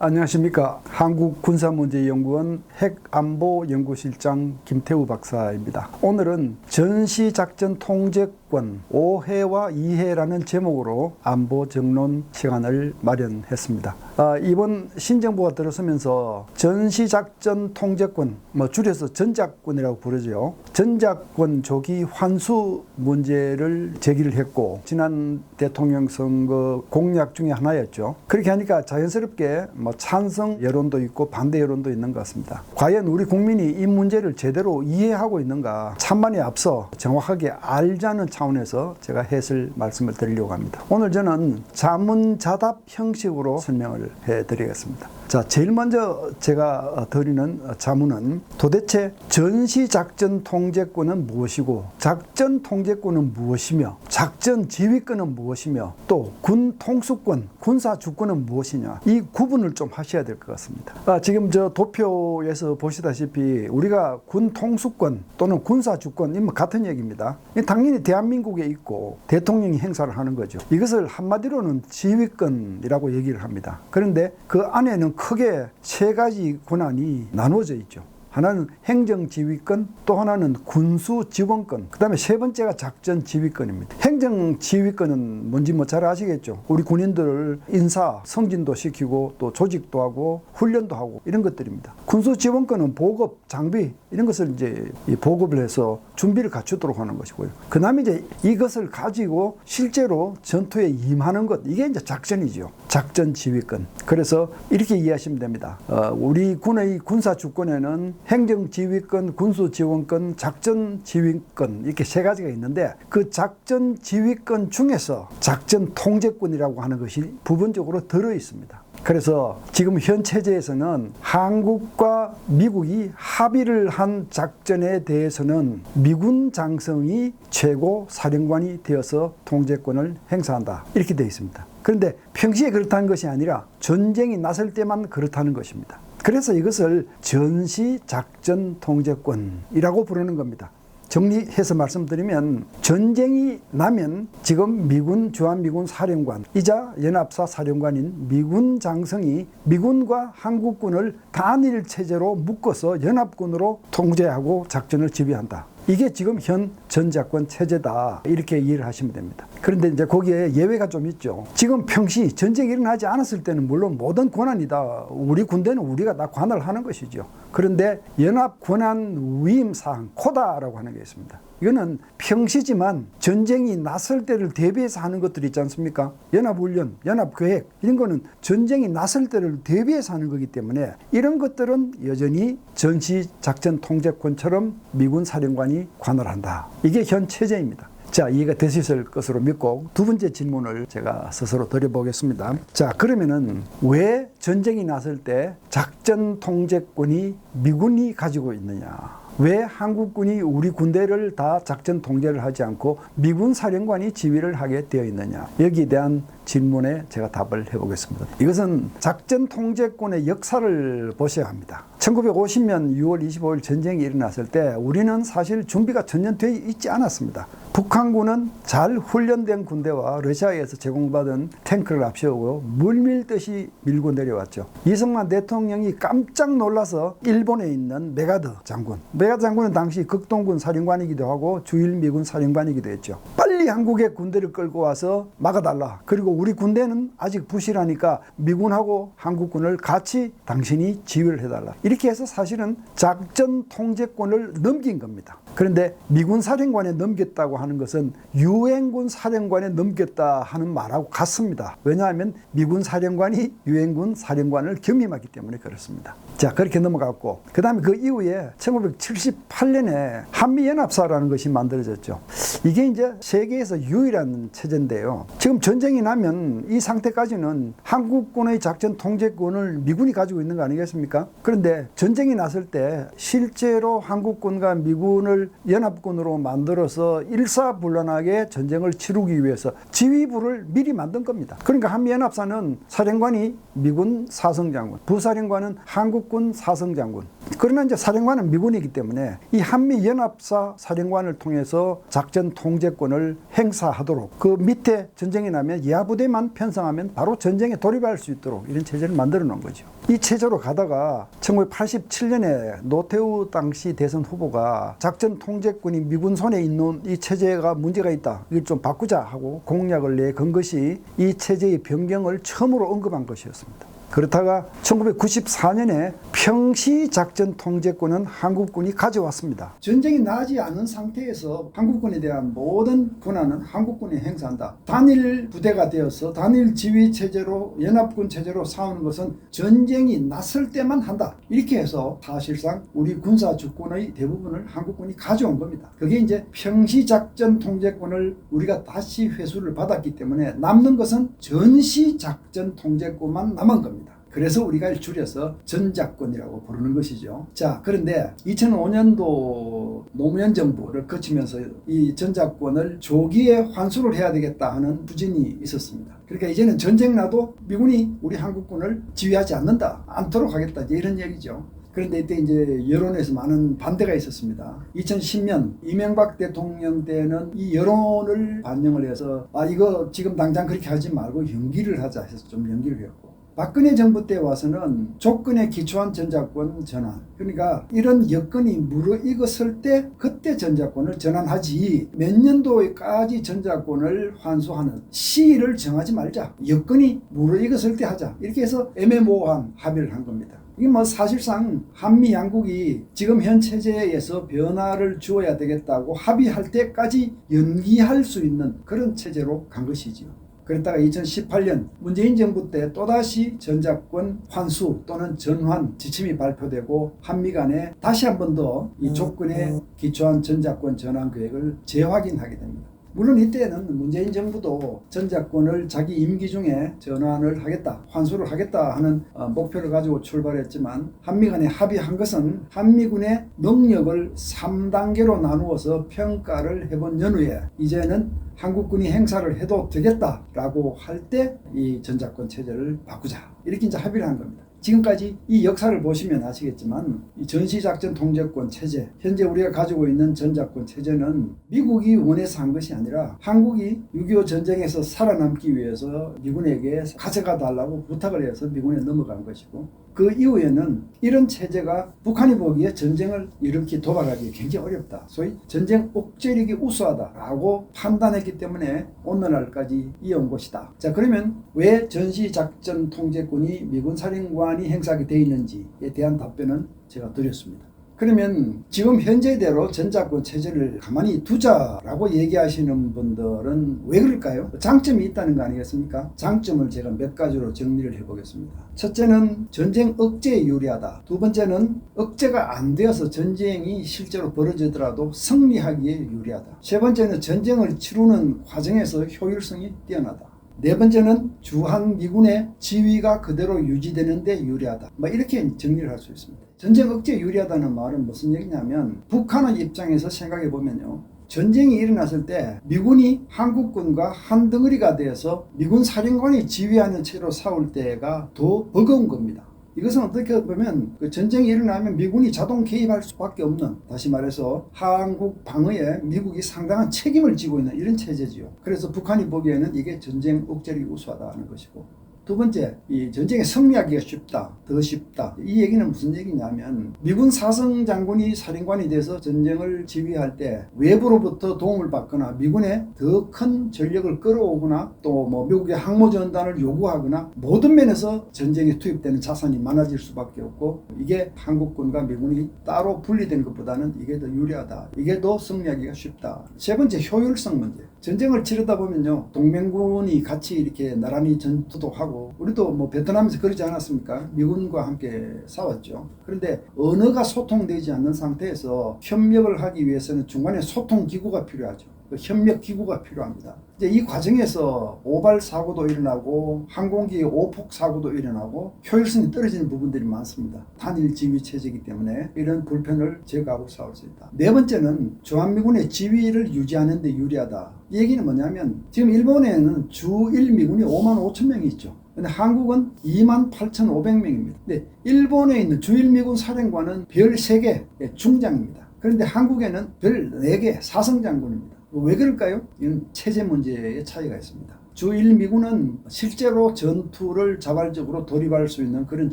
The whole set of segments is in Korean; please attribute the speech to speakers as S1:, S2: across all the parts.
S1: 안녕하십니까. 한국군사문제연구원 핵안보연구실장 김태우 박사입니다. 오늘은 전시작전 통제 권 5해와 2해라는 제목으로 안보 정론 시간을 마련했습니다. 아, 이번 신정부가 들어서면서 전시작전 통제권, 뭐 줄여서 전작권이라고 부르죠. 전작권 조기 환수 문제를 제기를 했고 지난 대통령 선거 공약 중에 하나였죠. 그렇게 하니까 자연스럽게 뭐 찬성 여론도 있고 반대 여론도 있는 것 같습니다. 과연 우리 국민이 이 문제를 제대로 이해하고 있는가 찬반에 앞서 정확하게 알자는 차원에서 제가 해설 말씀을 드리려고 합니다. 오늘 저는 자문자답 형식으로 설명을 해 드리겠습니다. 자, 제일 먼저 제가 드리는 자문은 도대체 전시작전 통제권은 무엇이고 작전 통제권은 무엇이며 작전 지휘권은 무엇이며 또 군 통수권, 군사 주권은 무엇이냐 이 구분을 좀 하셔야 될 것 같습니다. 아, 지금 저 도표에서 보시다시피 우리가 군 통수권 또는 군사 주권 이 뭐 같은 얘기입니다. 이 당연히 대한민국에 있고 대통령이 행사를 하는 거죠. 이것을 한마디로는 지휘권이라고 얘기를 합니다. 그런데 그 안에는 크게 세 가지 권한이 나누어져 있죠. 하나는 행정 지휘권, 또 하나는 군수 지원권, 그 다음에 세 번째가 작전 지휘권입니다. 행정 지휘권은 뭔지 뭐 잘 아시겠죠? 우리 군인들을 인사, 승진도 시키고 또 조직도 하고 훈련도 하고 이런 것들입니다. 군수 지원권은 보급, 장비 이런 것을 이제 보급을 해서 준비를 갖추도록 하는 것이고요. 그 다음에 이제 이것을 가지고 실제로 전투에 임하는 것, 이게 이제 작전이죠. 작전 지휘권. 그래서 이렇게 이해하시면 됩니다. 어, 우리 군의 군사 주권에는 행정 지휘권, 군수 지원권, 작전 지휘권 이렇게 세 가지가 있는데 그 작전 지휘권 중에서 작전 통제권이라고 하는 것이 부분적으로 들어 있습니다. 그래서 지금 현 체제에서는 한국과 미국이 합의를 한 작전에 대해서는 미군 장성이 최고 사령관이 되어서 통제권을 행사한다. 이렇게 되어 있습니다. 그런데 평시에 그렇다는 것이 아니라 전쟁이 났을 때만 그렇다는 것입니다. 그래서 이것을 전시 작전 통제권이라고 부르는 겁니다. 정리해서 말씀드리면 전쟁이 나면 지금 미군 주한미군 사령관 이자 연합사 사령관인 미군 장성이 미군과 한국군을 단일 체제로 묶어서 연합군으로 통제하고 작전을 지휘한다. 이게 지금 현 전작권 체제다. 이렇게 이해를 하시면 됩니다. 그런데 이제 거기에 예외가 좀 있죠. 지금 평시 전쟁이 일어나지 않았을 때는 물론 모든 권한이다. 우리 군대는 우리가 다 관할 하는 것이죠. 그런데 연합 권한 위임 사항, 코다라고 하는 게 있습니다. 이거는 평시지만 전쟁이 났을 때를 대비해서 하는 것들이 있지 않습니까? 연합훈련, 연합계획 이런 거는 전쟁이 났을 때를 대비해서 하는 거기 때문에 이런 것들은 여전히 전시작전통제권처럼 미군 사령관이 관할한다. 이게 현 체제입니다. 자, 이해가 되셨을 것으로 믿고 두 번째 질문을 제가 스스로 드려보겠습니다. 자, 그러면은 왜 전쟁이 났을 때 작전 통제권이 미군이 가지고 있느냐? 왜 한국군이 우리 군대를 다 작전 통제를 하지 않고 미군 사령관이 지휘를 하게 되어 있느냐? 여기에 대한 질문에 제가 답을 해보겠습니다. 이것은 작전 통제권의 역사를 보셔야 합니다. 1950년 6월 25일 전쟁이 일어났을 때 우리는 사실 준비가 전혀 되어 있지 않았습니다. 북한군은 잘 훈련된 군대와 러시아에서 제공받은 탱크를 앞세우고 물밀듯이 밀고 내려왔죠. 이승만 대통령이 깜짝 놀라서 일본에 있는 메가드 장군. 메가드 장군은 당시 극동군 사령관이기도 하고 주일 미군 사령관이기도 했죠. 빨리 한국의 군대를 끌고 와서 막아달라. 그리고 우리 군대는 아직 부실하니까 미군하고 한국군을 같이 당신이 지휘를 해달라. 이렇게 해서 사실은 작전 통제권을 넘긴 겁니다. 그런데 미군 사령관에 넘겼다고 하는 것은 유엔군 사령관에 넘겼다 하는 말하고 같습니다. 왜냐하면 미군 사령관이 유엔군 사령관을 겸임하기 때문에 그렇습니다. 자, 그렇게 넘어갔고, 그 다음에 그 이후에 1978년에 한미연합사라는 것이 만들어졌죠. 이게 이제 세계에서 유일한 체제인데요. 지금 전쟁이 나면 이 상태까지는 한국군의 작전 통제권을 미군이 가지고 있는 거 아니겠습니까? 그런데 전쟁이 났을 때 실제로 한국군과 미군을 연합군으로 만들어서 일사불란하게 전쟁을 치르기 위해서 지휘부를 미리 만든 겁니다. 그러니까 한미연합사는 사령관이 미군 사성장군, 부사령관은 한국 한국군 사성 장군. 그러나 이제 사령관은 미군이기 때문에 이 한미 연합사 사령관을 통해서 작전 통제권을 행사하도록 그 밑에 전쟁이 나면 예하부대만 편성하면 바로 전쟁에 돌입할 수 있도록 이런 체제를 만들어 놓은 거죠. 이 체제로 가다가 1987년에 노태우 당시 대선 후보가 작전 통제권이 미군 손에 있는 이 체제가 문제가 있다. 이걸 좀 바꾸자 하고 공약을 내건 것이 이 체제의 변경을 처음으로 언급한 것이었습니다. 그렇다가 1994년에 평시 작전 통제권은 한국군이 가져왔습니다. 전쟁이 나지 않은 상태에서 한국군에 대한 모든 권한은 한국군이 행사한다. 단일 부대가 되어서 단일 지휘 체제로 연합군 체제로 싸우는 것은 전쟁이 났을 때만 한다. 이렇게 해서 사실상 우리 군사 주권의 대부분을 한국군이 가져온 겁니다. 그게 이제 평시 작전 통제권을 우리가 다시 회수를 받았기 때문에 남는 것은 전시 작전 통제권만 남은 겁니다. 그래서 우리가 줄여서 전작권이라고 부르는 것이죠. 자, 그런데 2005년도 노무현 정부를 거치면서 이 전작권을 조기에 환수를 해야 되겠다 하는 부진이 있었습니다. 그러니까 이제는 전쟁 나도 미군이 우리 한국군을 지휘하지 않는다. 않도록 하겠다. 이런 얘기죠. 그런데 이때 이제 여론에서 많은 반대가 있었습니다. 2010년 이명박 대통령 때는 이 여론을 반영을 해서 아 이거 지금 당장 그렇게 하지 말고 연기를 하자 해서 좀 연기를 했고 박근혜 정부 때 와서는 조건에 기초한 전자권 전환. 그러니까 이런 여건이 무르익었을 때 그때 전자권을 전환하지 몇 년도까지 전자권을 환수하는 시일을 정하지 말자. 여건이 무르익었을 때 하자. 이렇게 해서 애매모호한 합의를 한 겁니다. 이게 뭐 사실상 한미 양국이 지금 현 체제에서 변화를 주어야 되겠다고 합의할 때까지 연기할 수 있는 그런 체제로 간 것이지요. 그랬다가 2018년 문재인 정부 때 또다시 전작권 환수 또는 전환 지침이 발표되고 한미 간에 다시 한 번 더 이 조건에 기초한 전작권 전환 계획을 재확인하게 됩니다. 물론 이때는 문재인 정부도 전작권을 자기 임기 중에 전환을 하겠다, 환수를 하겠다 하는 어, 목표를 가지고 출발했지만 한미 간에 합의한 것은 한미군의 능력을 3단계로 나누어서 평가를 해본 연후에 이제는 한국군이 행사를 해도 되겠다라고 할 때 이 전작권 체제를 바꾸자 이렇게 이제 합의를 한 겁니다. 지금까지 이 역사를 보시면 아시겠지만 이 전시작전 통제권 체제 현재 우리가 가지고 있는 전작권 체제는 미국이 원해서 한 것이 아니라 한국이 6.25 전쟁에서 살아남기 위해서 미군에게 가져가 달라고 부탁을 해서 미군에 넘어간 것이고 그 이후에는 이런 체제가 북한이 보기에 전쟁을 일으키 도발하기 굉장히 어렵다. 소위 전쟁 옥죄력이 우수하다라고 판단했기 때문에 오늘날까지 이어온 것이다. 자 그러면 왜 전시작전 통제권이 미군 사령관이 행사하게 되어 있는지에 대한 답변은 제가 드렸습니다. 그러면 지금 현재대로 전자권 체제를 가만히 두자라고 얘기하시는 분들은 왜 그럴까요? 장점이 있다는 거 아니겠습니까? 장점을 제가 몇 가지로 정리를 해보겠습니다. 첫째는 전쟁 억제에 유리하다. 두 번째는 억제가 안 되어서 전쟁이 실제로 벌어지더라도 승리하기에 유리하다. 세 번째는 전쟁을 치르는 과정에서 효율성이 뛰어나다. 네 번째는 주한 미군의 지위가 그대로 유지되는데 유리하다. 뭐 이렇게 정리를 할 수 있습니다. 전쟁 억제 유리하다는 말은 무슨 얘기냐면 북한의 입장에서 생각해 보면요. 전쟁이 일어났을 때 미군이 한국군과 한 덩어리가 되어서 미군 사령관이 지휘하는 채로 싸울 때가 더 버거운 겁니다. 이것은 어떻게 보면 그 전쟁이 일어나면 미군이 자동 개입할 수밖에 없는 다시 말해서 한국 방어에 미국이 상당한 책임을 지고 있는 이런 체제지요. 그래서 북한이 보기에는 이게 전쟁 억제력이 우수하다는 것이고 두 번째, 이 전쟁에 승리하기가 쉽다, 더 쉽다. 이 얘기는 무슨 얘기냐면 미군 사성 장군이 사령관이 돼서 전쟁을 지휘할 때 외부로부터 도움을 받거나 미군의 더 큰 전력을 끌어오거나 또 뭐 미국의 항모 전단을 요구하거나 모든 면에서 전쟁에 투입되는 자산이 많아질 수밖에 없고 이게 한국군과 미군이 따로 분리된 것보다는 이게 더 유리하다. 이게 더 승리하기가 쉽다. 세 번째, 효율성 문제. 전쟁을 치르다 보면요 동맹군이 같이 이렇게 나란히 전투도 하고 우리도 뭐 베트남에서 그러지 않았습니까? 미군과 함께 싸웠죠. 그런데 언어가 소통되지 않는 상태에서 협력을 하기 위해서는 중간에 소통 기구가 필요하죠 그 협력 기구가 필요합니다. 이제 이 과정에서 오발 사고도 일어나고 항공기 오폭 사고도 일어나고 효율성이 떨어지는 부분들이 많습니다. 단일 지휘 체제이기 때문에 이런 불편을 제거하고 싸울 수 있다. 네 번째는 주한미군의 지위를 유지하는 데 유리하다. 이 얘기는 뭐냐면 지금 일본에는 주 1미군이 5만 5천 명이 있죠. 근데 한국은 2만 8,500명입니다. 근데 일본에 있는 주일미군 사령관은 별 3개 중장입니다. 그런데 한국에는 별 4개 사성장군입니다. 왜 그럴까요? 이건 체제 문제의 차이가 있습니다. 주일 미군은 실제로 전투를 자발적으로 돌입할 수 있는 그런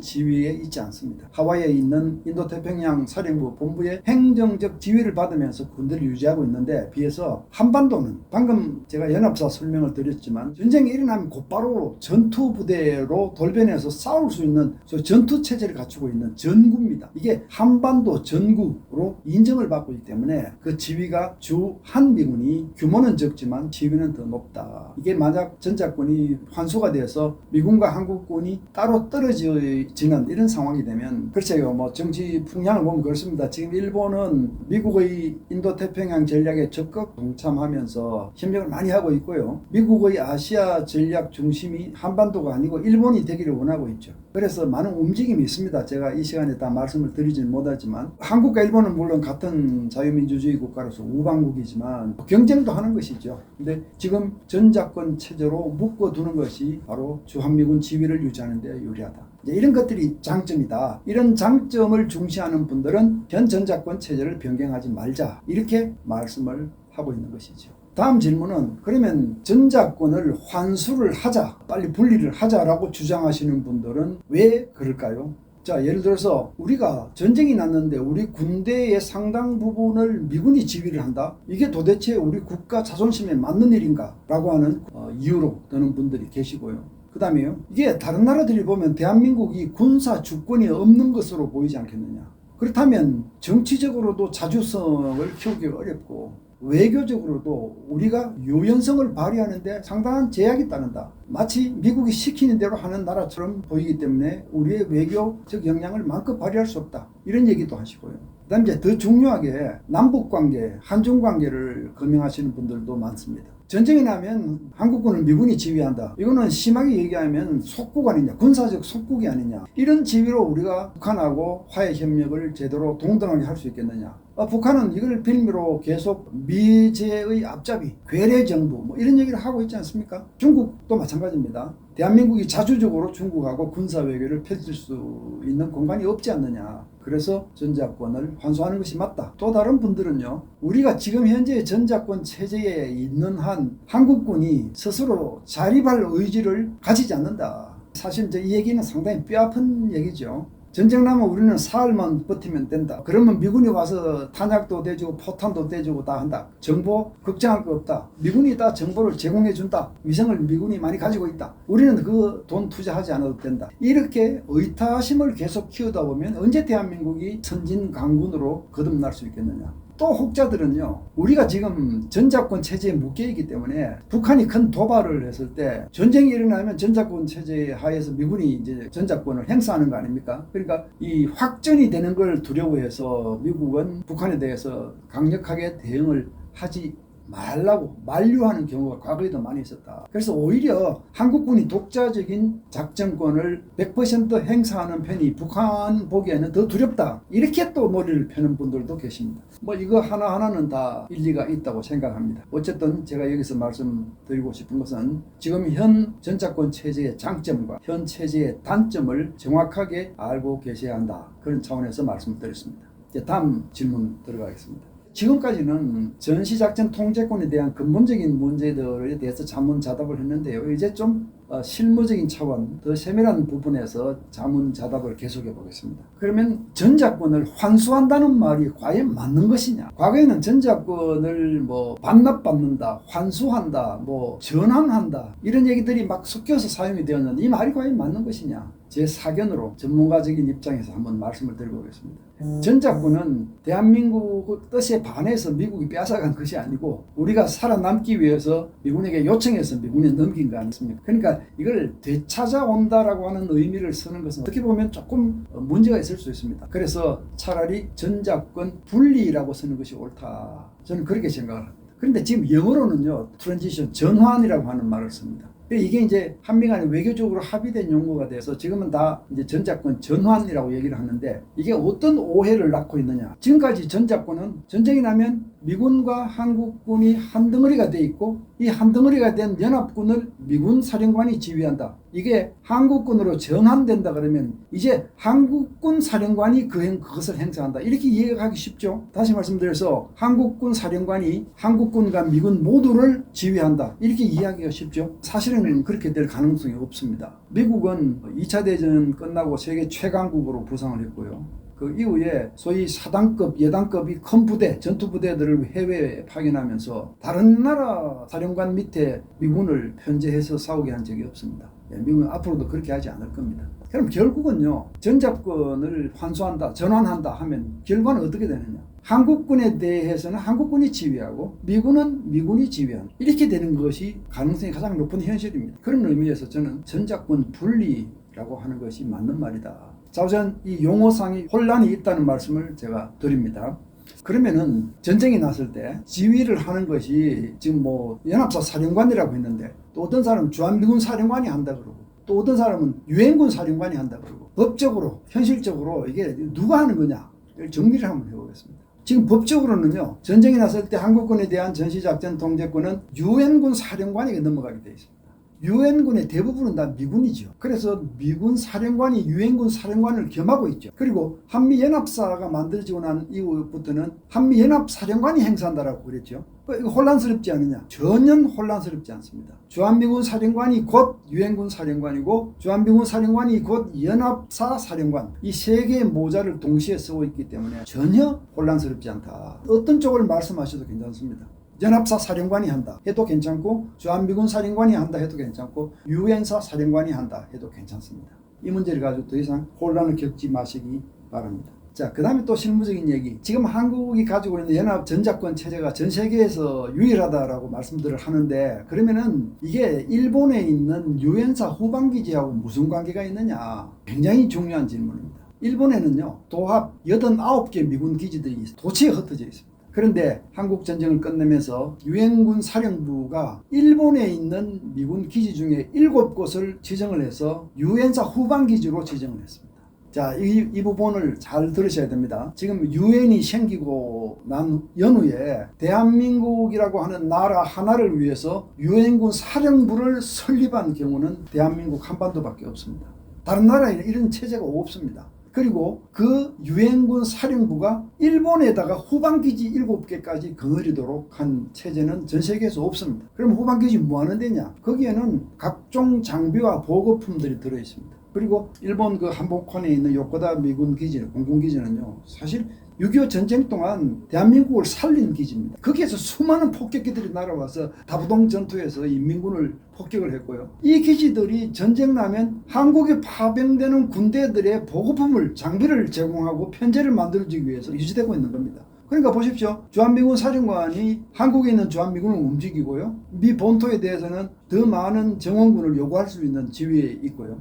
S1: 지위에 있지 않습니다. 하와이에 있는 인도태평양 사령부 본부의 행정적 지위를 받으면서 군대를 유지하고 있는데 비해서 한반도는 방금 제가 연합사 설명을 드렸지만 전쟁이 일어나면 곧바로 전투 부대로 돌변해서 싸울 수 있는 저 전투 체제를 갖추고 있는 전구입니다. 이게 한반도 전구로 인정을 받고 있기 때문에 그 지위가 주 한미군이 규모는 적지만 지위는 더 높다. 이게 만약 전작권이 환수가 돼서 미군과 한국군이 따로 떨어지는 이런 상황이 되면 글쎄요 뭐 정치 풍향을 보면 그렇습니다. 지금 일본은 미국의 인도태평양 전략에 적극 동참하면서 협력을 많이 하고 있고요. 미국의 아시아 전략 중심이 한반도가 아니고 일본이 되기를 원하고 있죠. 그래서 많은 움직임이 있습니다. 제가 이 시간에 다 말씀을 드리지는 못하지만 한국과 일본은 물론 같은 자유민주주의 국가로서 우방국이지만 경쟁도 하는 것이죠. 근데 지금 전작권 체제로 묶어두는 것이 바로 주한미군 지위를 유지하는 데 유리하다. 이런 것들이 장점이다. 이런 장점을 중시하는 분들은 현 전작권 체제를 변경하지 말자. 이렇게 말씀을 하고 있는 것이죠. 다음 질문은 그러면 전작권을 환수를 하자, 빨리 분리를 하자라고 주장하시는 분들은 왜 그럴까요? 자, 예를 들어서 우리가 전쟁이 났는데 우리 군대의 상당 부분을 미군이 지휘를 한다? 이게 도대체 우리 국가 자존심에 맞는 일인가? 라고 하는 어, 이유로 드는 분들이 계시고요. 그 다음에요. 이게 다른 나라들이 보면 대한민국이 군사 주권이 없는 것으로 보이지 않겠느냐? 그렇다면 정치적으로도 자주성을 키우기가 어렵고 외교적으로도 우리가 유연성을 발휘하는데 상당한 제약이 따른다. 마치 미국이 시키는 대로 하는 나라처럼 보이기 때문에 우리의 외교적 역량을 마음껏 발휘할 수 없다. 이런 얘기도 하시고요. 그 다음 이제 더 중요하게 남북 관계, 한중 관계를 검증하시는 분들도 많습니다. 전쟁이 나면 한국군을 미군이 지휘한다. 이거는 심하게 얘기하면 속국 아니냐, 군사적 속국이 아니냐. 이런 지위로 우리가 북한하고 화해 협력을 제대로 동등하게 할 수 있겠느냐. 어, 북한은 이걸 빌미로 계속 미제의 앞잡이, 괴뢰 정부 뭐 이런 얘기를 하고 있지 않습니까? 중국도 마찬가지입니다. 대한민국이 자주적으로 중국하고 군사 외교를 펼칠 수 있는 공간이 없지 않느냐. 그래서 전자권을 환수하는 것이 맞다. 또 다른 분들은요. 우리가 지금 현재 전자권 체제에 있는 한 한국군이 스스로 자립할 의지를 가지지 않는다. 사실 이 얘기는 상당히 뼈아픈 얘기죠. 전쟁 나면 우리는 사흘만 버티면 된다. 그러면 미군이 와서 탄약도 대주고 포탄도 대주고 다 한다. 정보 걱정할 거 없다. 미군이 다 정보를 제공해 준다. 위성을 미군이 많이 가지고 있다. 우리는 그 돈 투자하지 않아도 된다. 이렇게 의타심을 계속 키우다 보면 언제 대한민국이 선진 강군으로 거듭날 수 있겠느냐. 또 혹자들은요, 우리가 지금 전자권 체제에 묶여 있기 때문에 북한이 큰 도발을 했을 때 전쟁이 일어나면 전자권 체제 하에서 미군이 이제 전자권을 행사하는 거 아닙니까? 그러니까 이 확전이 되는 걸 두려워해서 미국은 북한에 대해서 강력하게 대응을 하지 말라고 만류하는 경우가 과거에도 많이 있었다. 그래서 오히려 한국군이 독자적인 작전권을 100% 행사하는 편이 북한 보기에는 더 두렵다. 이렇게 또 머리를 펴는 분들도 계십니다. 뭐 이거 하나하나는 다 일리가 있다고 생각합니다. 어쨌든 제가 여기서 말씀드리고 싶은 것은 지금 현 전자권 체제의 장점과 현 체제의 단점을 정확하게 알고 계셔야 한다. 그런 차원에서 말씀을 드렸습니다. 이제 다음 질문 들어가겠습니다. 지금까지는 전시작전 통제권에 대한 근본적인 문제들에 대해서 자문자답을 했는데요. 이제 좀 어, 실무적인 차원, 더 세밀한 부분에서 자문자답을 계속해 보겠습니다. 그러면 전자권을 환수한다는 말이 과연 맞는 것이냐? 과거에는 전자권을 뭐 반납받는다, 환수한다, 뭐 전환한다 이런 얘기들이 막 섞여서 사용이 되었는데 이 말이 과연 맞는 것이냐? 제 사견으로 전문가적인 입장에서 한번 말씀을 드려보겠습니다. 전자권은 대한민국 뜻에 반해서 미국이 빼앗아간 것이 아니고 우리가 살아남기 위해서 미군에게 요청해서 미군에 넘긴 거 아니습니까? 그러니까 이걸 되찾아온다라고 하는 의미를 쓰는 것은 어떻게 보면 조금 문제가 있을 수 있습니다. 그래서 차라리 전자권 분리라고 쓰는 것이 옳다. 저는 그렇게 생각을 합니다. 그런데 지금 영어로는요, 트랜지션, 전환이라고 하는 말을 씁니다. 이게 이제 한미 간에 외교적으로 합의된 용어가 돼서 지금은 다 이제 전자권 전환이라고 얘기를 하는데 이게 어떤 오해를 낳고 있느냐. 지금까지 전자권은 전쟁이 나면 미군과 한국군이 한 덩어리가 돼 있고 이 한 덩어리가 된 연합군을 미군 사령관이 지휘한다. 이게 한국군으로 전환된다 그러면 이제 한국군 사령관이 그 행, 그것을 행사한다. 이렇게 이해하기 쉽죠. 다시 말씀드려서 한국군 사령관이 한국군과 미군 모두를 지휘한다. 이렇게 이해하기가 쉽죠. 사실은 그렇게 될 가능성이 없습니다. 미국은 2차 대전 끝나고 세계 최강국으로 부상을 했고요. 그 이후에 소위 사단급, 예단급이 큰 부대, 전투 부대들을 해외에 파견하면서 다른 나라 사령관 밑에 미군을 편제해서 싸우게 한 적이 없습니다. 예, 미국은 앞으로도 그렇게 하지 않을 겁니다. 그럼 결국은요, 전작권을 환수한다, 전환한다 하면 결과는 어떻게 되느냐? 한국군에 대해서는 한국군이 지휘하고 미군은 미군이 지휘하는 이렇게 되는 것이 가능성이 가장 높은 현실입니다. 그런 의미에서 저는 전작권 분리라고 하는 것이 맞는 말이다. 자, 우선 이 용어상의 혼란이 있다는 말씀을 제가 드립니다. 그러면은 전쟁이 났을 때 지휘를 하는 것이 지금 뭐 연합사 사령관이라고 했는데 또 어떤 사람은 주한미군 사령관이 한다 그러고 또 어떤 사람은 유엔군 사령관이 한다 그러고 법적으로 현실적으로 이게 누가 하는 거냐 정리를 한번 해보겠습니다. 지금 법적으로는요 전쟁이 났을 때 한국군에 대한 전시작전 통제권은 유엔군 사령관에게 넘어가게 돼 있습니다. 유엔군의 대부분은 다 미군이죠. 그래서 미군 사령관이 유엔군 사령관을 겸하고 있죠. 그리고 한미연합사가 만들어지고 난 이후부터는 한미연합사령관이 행사한다라고 그랬죠. 이거 혼란스럽지 않느냐? 전혀 혼란스럽지 않습니다. 주한미군 사령관이 곧 유엔군 사령관이고 주한미군 사령관이 곧 연합사 사령관 이 세 개의 모자를 동시에 쓰고 있기 때문에 전혀 혼란스럽지 않다. 어떤 쪽을 말씀하셔도 괜찮습니다. 연합사 사령관이 한다 해도 괜찮고 주한미군 사령관이 한다 해도 괜찮고 유엔사 사령관이 한다 해도 괜찮습니다. 이 문제를 가지고 더 이상 혼란을 겪지 마시기 바랍니다. 자, 그 다음에 또 실무적인 얘기. 지금 한국이 가지고 있는 연합 전자권 체제가 전 세계에서 유일하다라고 말씀들을 하는데, 그러면은 이게 일본에 있는 유엔사 후방기지하고 무슨 관계가 있느냐? 굉장히 중요한 질문입니다. 일본에는요, 도합 89개 미군 기지들이 도처에 흩어져 있습니다. 그런데 한국 전쟁을 끝내면서 유엔군 사령부가 일본에 있는 미군 기지 중에 7곳을 지정을 해서 유엔사 후방 기지로 지정을 했습니다. 자, 이, 이 부분을 잘 들으셔야 됩니다. 지금 유엔이 생기고 난 연후에 대한민국이라고 하는 나라 하나를 위해서 유엔군 사령부를 설립한 경우는 대한민국 한반도밖에 없습니다. 다른 나라에는 이런 체제가 없습니다. 그리고 그 유엔군 사령부가 일본에다가 후방기지 7개까지 거느리도록 한 체제는 전 세계에서 없습니다. 그럼 후방기지 뭐 하는 데냐? 거기에는 각종 장비와 보급품들이 들어 있습니다. 그리고 일본 그 한복판에 있는 요코다 미군 기지, 공군 기지는요. 사실 6.25 전쟁 동안 대한민국을 살린 기지입니다. 거기에서 수많은 폭격기들이 날아와서 다부동 전투에서 인민군을 폭격을 했고요. 이 기지들이 전쟁 나면 한국에 파병되는 군대들의 보급품을 장비를 제공하고 편제를 만들어주기 위해서 유지되고 있는 겁니다. 그러니까 보십시오. 주한미군 사령관이 한국에 있는 주한미군을 움직이고요. 미 본토에 대해서는 더 많은 정원군을 요구할 수 있는 지위에 있고요.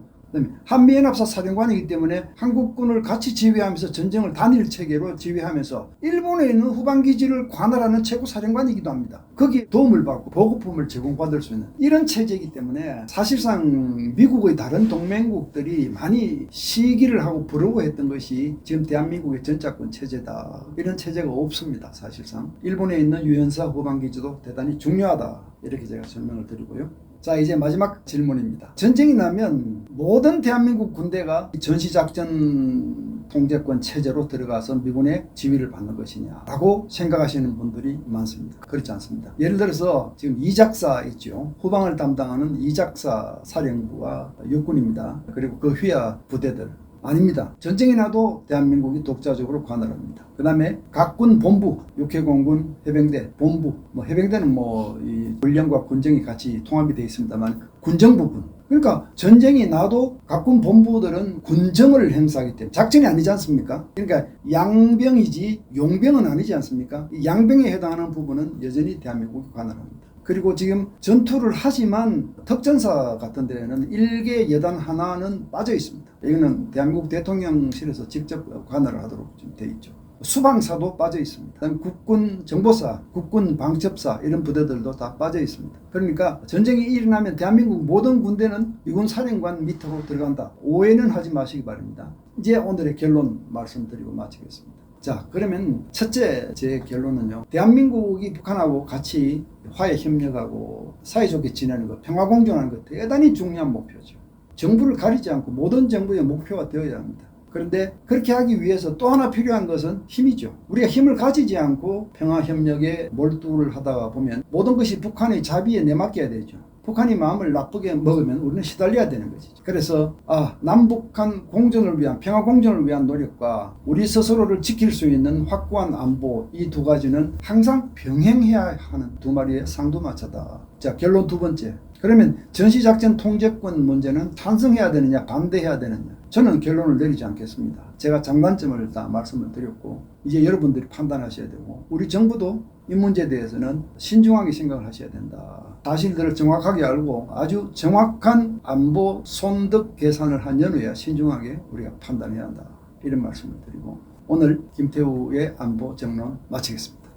S1: 한미연합사 사령관이기 때문에 한국군을 같이 지휘하면서 전쟁을 단일 체계로 지휘하면서 일본에 있는 후방기지를 관할하는 최고 사령관이기도 합니다. 거기 도움을 받고 보급품을 제공받을 수 있는 이런 체제이기 때문에 사실상 미국의 다른 동맹국들이 많이 시기를 하고 부러워했던 것이 지금 대한민국의 전자권 체제다. 이런 체제가 없습니다. 사실상 일본에 있는 유엔사 후방기지도 대단히 중요하다. 이렇게 제가 설명을 드리고요. 자 이제 마지막 질문입니다. 전쟁이 나면 모든 대한민국 군대가 전시작전 통제권 체제로 들어가서 미군의 지휘를 받는 것이냐라고 생각하시는 분들이 많습니다. 그렇지 않습니다. 예를 들어서 지금 이작사 있죠. 후방을 담당하는 이작사 사령부와 육군입니다. 그리고 그 휘하 부대들 아닙니다. 전쟁이 나도 대한민국이 독자적으로 관할합니다. 그 다음에 각 군 본부, 육해공군, 해병대, 본부, 뭐 해병대는 뭐이 군령과 군정이 같이 통합이 되어 있습니다만 군정 부분. 그러니까 전쟁이 나도 각군 본부들은 군정을 행사하기 때문에 작전이 아니지 않습니까? 그러니까 양병이지 용병은 아니지 않습니까? 양병에 해당하는 부분은 여전히 대한민국이 관할합니다. 그리고 지금 전투를 하지만 특전사 같은 데는 일개 여단 하나는 빠져 있습니다. 이거는 대한민국 대통령실에서 직접 관할을 하도록 지금 돼 있죠. 수방사도 빠져 있습니다. 국군 정보사, 국군 방첩사 이런 부대들도 다 빠져 있습니다. 그러니까 전쟁이 일어나면 대한민국 모든 군대는 미군 사령관 밑으로 들어간다. 오해는 하지 마시기 바랍니다. 이제 오늘의 결론 말씀드리고 마치겠습니다. 자, 그러면 첫째 제 결론은요. 대한민국이 북한하고 같이 화해 협력하고 사이좋게 지내는 것, 평화 공존하는 것 대단히 중요한 목표죠. 정부를 가리지 않고 모든 정부의 목표가 되어야 합니다. 그런데 그렇게 하기 위해서 또 하나 필요한 것은 힘이죠. 우리가 힘을 가지지 않고 평화 협력에 몰두를 하다가 보면 모든 것이 북한의 자비에 내맡겨야 되죠. 북한이 마음을 나쁘게 먹으면 우리는 시달려야 되는 거지. 그래서 아 남북한 공존을 위한 평화 공존을 위한 노력과 우리 스스로를 지킬 수 있는 확고한 안보 이 두 가지는 항상 병행해야 하는 두 마리의 쌍두마차다. 자 결론 두 번째. 그러면 전시작전 통제권 문제는 찬성해야 되느냐 반대해야 되느냐 저는 결론을 내리지 않겠습니다. 제가 장단점을 다 말씀을 드렸고 이제 여러분들이 판단하셔야 되고 우리 정부도 이 문제에 대해서는 신중하게 생각을 하셔야 된다. 사실들을 정확하게 알고 아주 정확한 안보 손득 계산을 한 연후에 신중하게 우리가 판단해야 한다. 이런 말씀을 드리고 오늘 김태우의 안보 정론 마치겠습니다.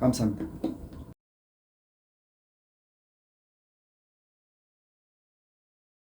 S1: 감사합니다.